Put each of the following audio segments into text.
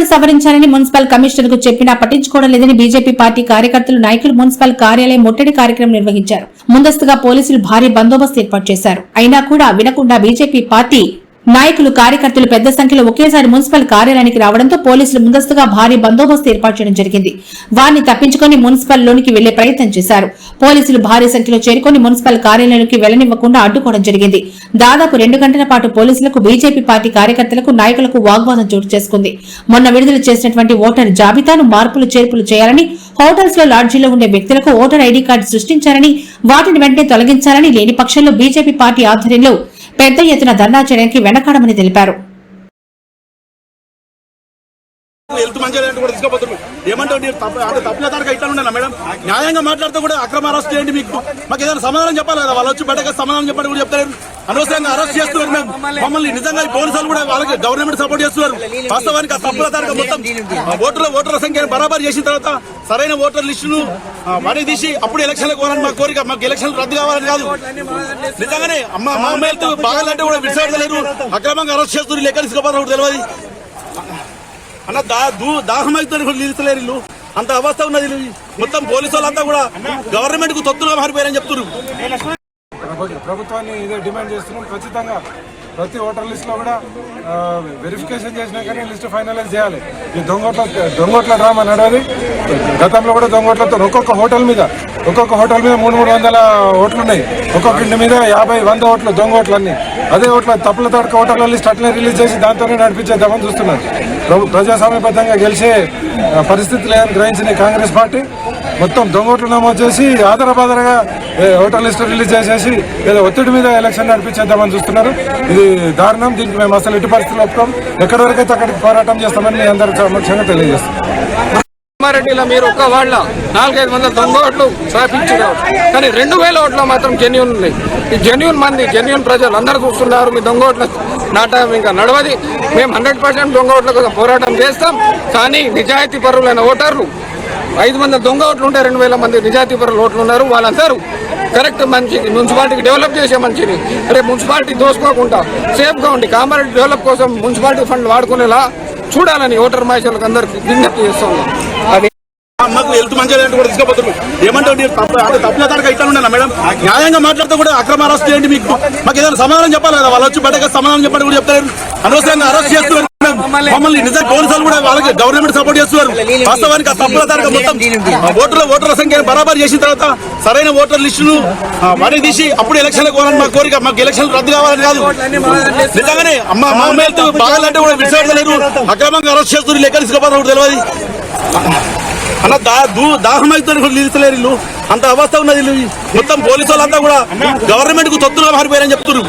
చట్టాలు సవరించాలని మున్సిపల్ కమిషనర్కు చెప్పినా పట్టించుకోవడం లేదని బీజేపీ పార్టీ కార్యకర్తలు నాయకులు మున్సిపల్ కార్యాలయం ముట్టడి కార్యక్రమం నిర్వహించారు. ముందస్తుగా పోలీసులు భారీ బందోబస్తు ఏర్పాటు చేశారు. అయినా కూడా వినకుండా బీజేపీ పార్టీ నాయకులు కార్యకర్తలు పెద్ద సంఖ్యలో ఒకేసారి మున్సిపల్ కార్యాలయానికి రావడంతో పోలీసులు ముందస్తుగా భారీ బందోబస్తు ఏర్పాటు చేయడం జరిగింది. వారిని తప్పించుకొని మున్సిపల్ లోనికి వెళ్ళే ప్రయత్నం చేశారు. పోలీసులు భారీ సంఖ్యలో చేరుకొని మున్సిపల్ కార్యాలయానికి వెళ్ళనివ్వకుండా అడ్డుకోవడం జరిగింది. దాదాపు రెండు గంటల పాటు పోలీసులకు బీజేపీ పార్టీ కార్యకర్తలకు నాయకులకు వాగ్వాదం చోటు చేసుకుంది. మొన్న విడుదల చేసినటువంటి ఓటర్ జాబితాను మార్పులు చేర్పులు చేయాలని హోటల్స్లో లాడ్జీలో ఉండే వ్యక్తులకు ఓటర్ ఐడీ కార్డు సృష్టించాలని వాటిని వెంటనే తొలగించాలని లేని పక్షంలో బీజేపీ పార్టీ ఆధ్వర్యంలో పెద్ద ఎత్తున ధర్నా చేయడానికి వెనకాడమని తెలిపారు హెల్త్ మంచిగా లేదంటే కూడా తీసుకోపోతారు ఏమంటావు? మీరు తప్ప అంటే తప్పుల తరగ ఇట్లా ఉండాలి మేడం. న్యాయంగా మాట్లాడితే కూడా అక్రమ అరెస్ట్ చేయండి మీకు. మాకు ఏదైనా సమాధానం చెప్పాలి కదా? వాళ్ళు వచ్చి బయటగా సమాధానం చెప్పండి కూడా చెప్తారు. అనవసరంగా అరెస్ట్ చేస్తున్నారు మేము మమ్మల్ని నిజంగా పోలీసులు కూడా వాళ్ళకి గవర్నమెంట్ సపోర్ట్ చేస్తున్నారు. వాస్తవానికి ఆ తప్పుల తరగ మొత్తం ఓటర్ల ఓటర్ల సంఖ్యను బరాబర్ చేసిన తర్వాత సరైన ఓటర్ లిస్టును మరీ తీసి అప్పుడు ఎలక్షన్లకు పోవాలని మా కోరిక. మాకు ఎలక్షన్ రద్దు కావాలని కాదు. నిజంగానే అమ్మ మా అమ్మాయిలతో బాగాలంటే కూడా విడిచిపెడతలేరు అక్రమంగా అరెస్ట్ చేస్తున్నారు. లెక్క తీసుకోపోతారు కూడా తెలియదు. అన్న దా దూ దాహం అవుతుంది కూడా నిలుస్తలేరు ఇల్లు. అంత అవస్థ ఉన్నది మొత్తం పోలీసు వాళ్ళంతా కూడా గవర్నమెంట్కు తొత్తులుగా మారిపోయారని చెప్తున్నారు. ప్రభుత్వాన్ని ఇదే డిమాండ్ చేస్తున్నాం. ఖచ్చితంగా ప్రతి ఓటర్ లిస్ట్లో కూడా వెరిఫికేషన్ చేసినా కానీ లిస్ట్ ఫైనలైజ్ చేయాలి. ఈ దొంగోట్ల దొంగోట్ల డ్రామా నడవది. గతంలో కూడా దొంగోట్లతో ఒక్కొక్క హోటల్ మీద ఒక్కొక్క హోటల్ మీద మూడు మూడు వందల ఓట్లు ఉన్నాయి ఒక్కొక్క ఇంటి మీద యాభై వంద ఓట్లు దొంగ అదే ఓట్ల తప్పుల తడక ఓటర్ల లిస్ట్ అట్లే రిలీజ్ చేసి దాంతోనే నడిపించేద్దామని చూస్తున్నారు. ప్రభు ప్రజాస్వామ్యబద్ధంగా గెలిచే పరిస్థితి లేదని గ్రహించిన కాంగ్రెస్ పార్టీ. మొత్తం దొంగోట్లు నమోదు చేసి ఆధారబాదరగా ఓటర్ లిస్టు రిలీజ్ చేసేసి ఏదో ఒత్తిడి మీద ఎలక్షన్ నడిపించేద్దామని చూస్తున్నారు. ఇది దారుణం. దీనికి మేము అసలు ఎటు పరిస్థితులు ఒప్పుకోం. ఎక్కడి వరకైతే అక్కడికి పోరాటం చేస్తామని మీ అందరూ సమక్షంగా తెలియజేస్తాం కామారెడ్డిలో మీరు ఒక్క వాళ్ళ నాలుగైదు వందల దొంగ ఓట్లు స్థాపించారు కానీ రెండు వేల ఓట్లు మాత్రం జెన్యున్ ఉన్నాయి ఈ జెన్యున్ మంది జెన్యున్ ప్రజలు అందరూ చూస్తున్నారు మీ దొంగ ఓట్ల నాటకం ఇంకా నడవది. మేము హండ్రెడ్ పర్సెంట్ దొంగ ఓట్ల కోసం పోరాటం చేస్తాం. కానీ నిజాయితీ పరులైన ఓటర్లు ఐదు మంది దొంగ ఓట్లు ఉంటే రెండు వేల మంది నిజాయితీ పరులు ఓట్లు ఉన్నారు. వాళ్ళందరూ కరెక్ట్ మంచి మున్సిపాలిటీకి డెవలప్ చేసే మంచిది రేపు మున్సిపాలిటీ దోసుకోకుండా సేఫ్గా ఉండి కామారెడ్డి డెవలప్ కోసం మున్సిపాలిటీ ఫండ్ వాడుకునేలా చూడాలని ఓటర్ మహిళలకు అందరికీ విజ్ఞప్తి చేస్తున్నాం అది మాకు హెల్త్ మంచిగా లేదంటే కూడా తీసుకోపోతున్నారు. ఏమంటావు తప్పుల తరగ ఇట్లా ఉండాలి మేడం? న్యాయంగా మాట్లాడితే కూడా అక్రమ అరెస్ట్ చేయండి మీకు. మాకు ఏదైనా సమాధానం చెప్పాలి కదా? వాళ్ళు వచ్చి బయటకు సమాధానం చెప్పండి కూడా చెప్తారు అనవసరంగా అరెస్ట్ చేస్తున్నారు. మమ్మల్ని నిజంగా పోలీసులు కూడా వాళ్ళకి గవర్నమెంట్ సపోర్ట్ చేస్తున్నారు. వాస్తవానికి ఆ తప్పుల తరగ మొత్తం ఆ ఓటర్ల ఓటర్ల సంఖ్యను బరాబర్ చేసిన తర్వాత సరైన ఓటర్ లిస్టును వాడికి తీసి అప్పుడు ఎలక్షన్లకు పోవాలని మా కోరిక మాకు ఎలక్షన్ రద్దు కావాలని కాదు. నిజంగానే అమ్మ మా అమ్మాయి హెల్త్ బాగాలంటే కూడా విడిచిపెడతలేరు అక్రమంగా అరెస్ట్ చేస్తున్నారు లెక్క తీసుకోపోతారు కూడా తెలియదు. అన్న దా దూ దాహం అవుతుంది కూడా నిలుస్తలేరు వీళ్ళు. అంత అవస్థ ఉన్నది వీళ్ళు. మొత్తం పోలీసు వాళ్ళంతా కూడా గవర్నమెంట్కు తొత్తులుగా మారిపోయారని చెప్తున్నారు.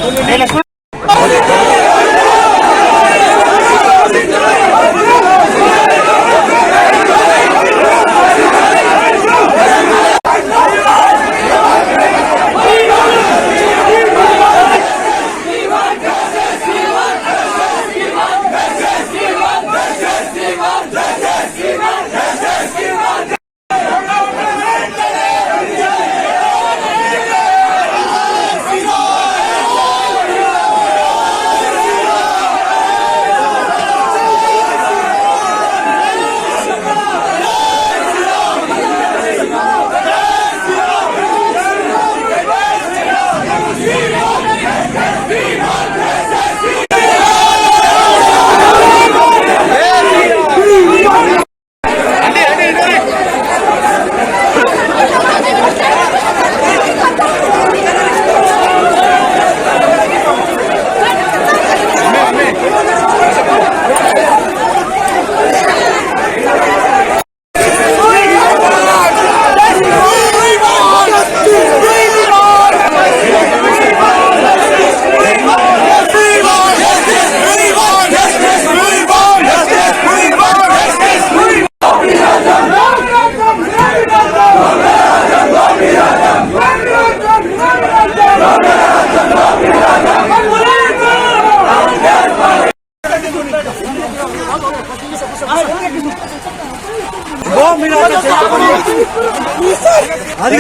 అది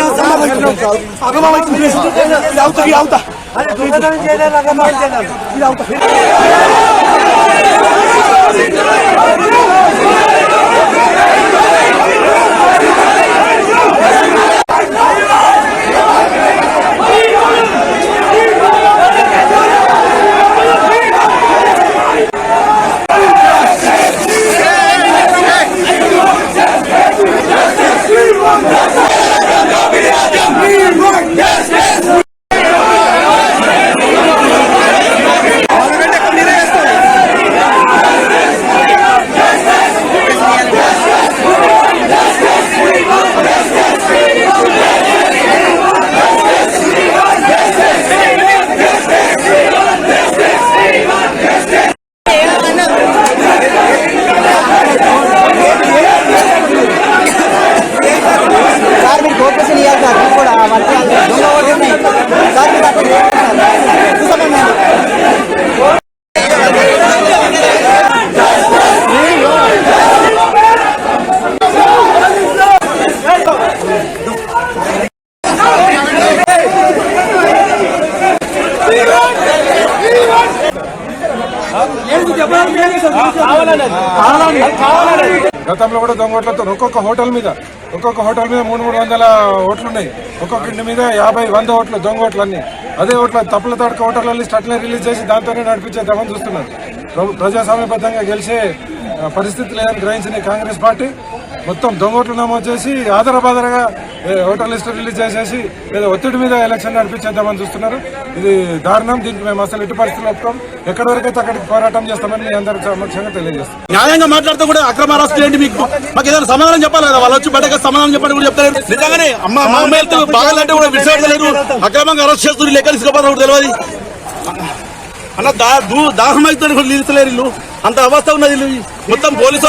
సార్ మీరు కోఆపరేషన్ ఇవ్వాలి సార్ మీరు కూడా మంచి దొంగ ఓట్లు ఉన్నాయి. సార్ మీరు అక్కడ చేయండి సార్. చూసామా మేము? గతంలో కూడా దొంగ ఓట్లతో ఒక్కొక్క హోటల్ మీద ఒక్కొక్క హోటల్ మీద మూడు మూడు వందల ఓట్లు ఉన్నాయి ఒక్కొక్క ఇంటి మీద యాభై వంద ఓట్లు దొంగ ఓట్లు అన్ని అదే ఓట్ల తప్పుల తడక ఓటర్ల లిస్ట్ అట్లనే రిలీజ్ చేసి దాంతోనే నడిపించేద్దామని చూస్తున్నారు. ప్ర- ప్రజాస్వామ్యబద్ధంగా గెలిచే పరిస్థితి లేదని గ్రహించిన కాంగ్రెస్ పార్టీ. మొత్తం దొంగ ఓట్లు నమోదు చేసి ఆధారబాధరగా ఓటర్ లిస్ట్ రిలీజ్ చేసేసి ఏదో ఒత్తిడి మీద ఎలక్షన్ నడిపించేద్దామని చూస్తున్నారు. ఇది దారుణం. దీనికి మేము అసలు ఎట్టి పరిస్థితులు ఒప్పుకోం. ఎక్కడి వరకైతే అక్కడికి పోరాటం చేస్తామని మీ అందరికి సమక్షంగా తెలియజేస్తాం. న్యాయంగా మాట్లాడితే కూడా అక్రమ అరెస్ట్ ఏంటి మీకు. మాకు ఏదైనా సమాధానం చెప్పాలి కదా? వాళ్ళు వచ్చి బయటకు సమాధానం చెప్పండి కూడా చెప్తారు. నిజంగానే అమ్మ మా అమ్మ వెళ్తే బాగాలంటే కూడా విడిచిపెడతలేరు అక్రమంగా అరెస్ట్ చేస్తున్నారు. లెక్క తీసుకుపోతారు తెలియదు. అన్న దా దూ దాహం అయితే నిలుస్తలేరు ఇల్లు అంత అవస్థ ఉన్నది ఇల్లు మొత్తం పోలీసు